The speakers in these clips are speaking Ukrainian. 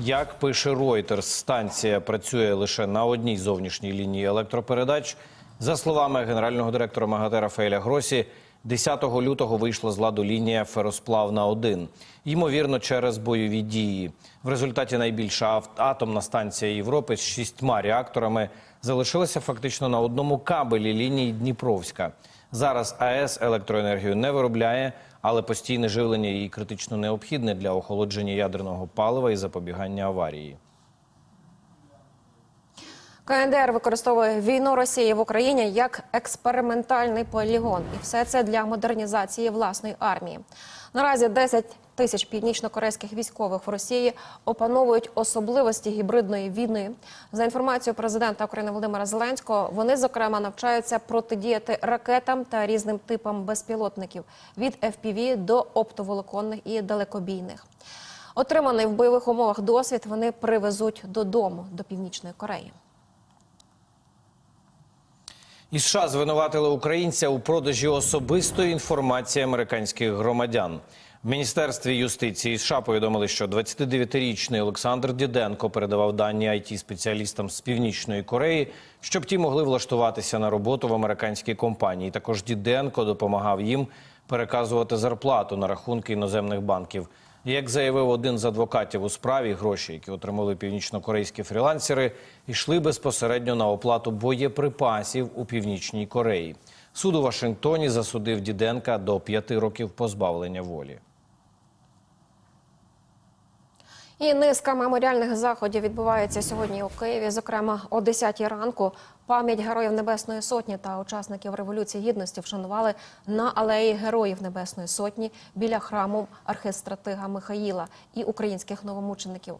Як пише Reuters, станція працює лише на одній зовнішній лінії електропередач. За словами генерального директора МАГАТЕ Рафаеля Гросі, 10 лютого вийшла з ладу лінія Феросплавна 1 ймовірно, через бойові дії. В результаті найбільша атомна станція Європи з шістьма реакторами залишилася фактично на одному кабелі лінії Дніпровська. Зараз АЕС електроенергію не виробляє, але постійне живлення її критично необхідне для охолодження ядерного палива і запобігання аварії. КНДР використовує війну Росії в Україні як експериментальний полігон, і все це для модернізації власної армії. Наразі 10 тисяч північно-корейських військових в Росії опановують особливості гібридної війни. За інформацією президента України Володимира Зеленського, вони зокрема навчаються протидіяти ракетам та різним типам безпілотників від FPV до оптоволоконних і далекобійних. Отриманий в бойових умовах досвід вони привезуть додому до північної Кореї. І США звинуватили українця у продажі особистої інформації американських громадян. Міністерстві юстиції США повідомили, що 29-річний Олександр Діденко передавав дані it спеціалістам з північної Кореї, щоб ті могли влаштуватися на роботу в американській компанії. Також Діденко допомагав їм переказувати зарплату на рахунки іноземних банків. Як заявив один з адвокатів у справі, гроші, які отримали північно-корейські фрілансери, йшли безпосередньо на оплату боєприпасів у північній Кореї. Суд у Вашингтоні засудив Діденка до п'яти років позбавлення волі. І низка меморіальних заходів відбувається сьогодні у Києві. Зокрема, о 10 ранку пам'ять героїв Небесної Сотні та учасників Революції Гідності вшанували на алеї Героїв Небесної Сотні біля храму архистратига Михаїла і українських новомучеників.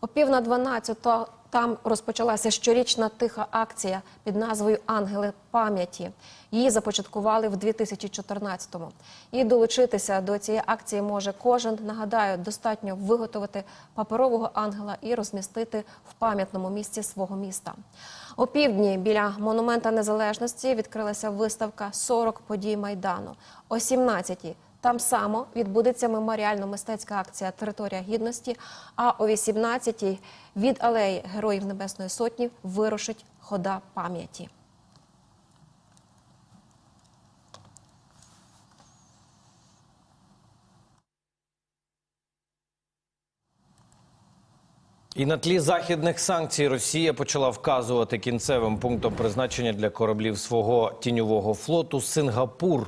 О пів на 12 там розпочалася щорічна тиха акція під назвою Ангели пам'яті. Її започаткували в 2014-му. І долучитися до цієї акції може кожен. Нагадаю, достатньо виготовити паперового ангела і розмістити в пам'ятному місці свого міста. О півдні біля монумента незалежності відкрилася виставка «40 подій майдану. О 17-й там само відбудеться меморіально-мистецька акція Територія гідності. А о 18-й від алеї Героїв Небесної Сотні вирушить хода пам'яті. І на тлі західних санкцій Росія почала вказувати кінцевим пунктом призначення для кораблів свого тіньового флоту Сингапур.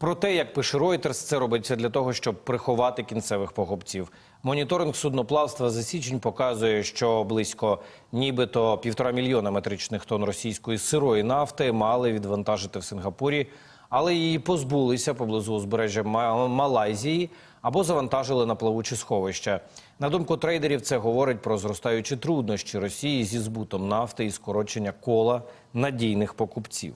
Про те, як пише Reuters, це робиться для того, щоб приховати кінцевих покупців. Моніторинг судноплавства за січень показує, що близько нібито півтора мільйона метричних тонн російської сирої нафти мали відвантажити в Сингапурі, але її позбулися поблизу узбережжя Ма- Малайзії або завантажили на плавучі сховища. На думку трейдерів, це говорить про зростаючі труднощі Росії зі збутом нафти і скорочення кола надійних покупців.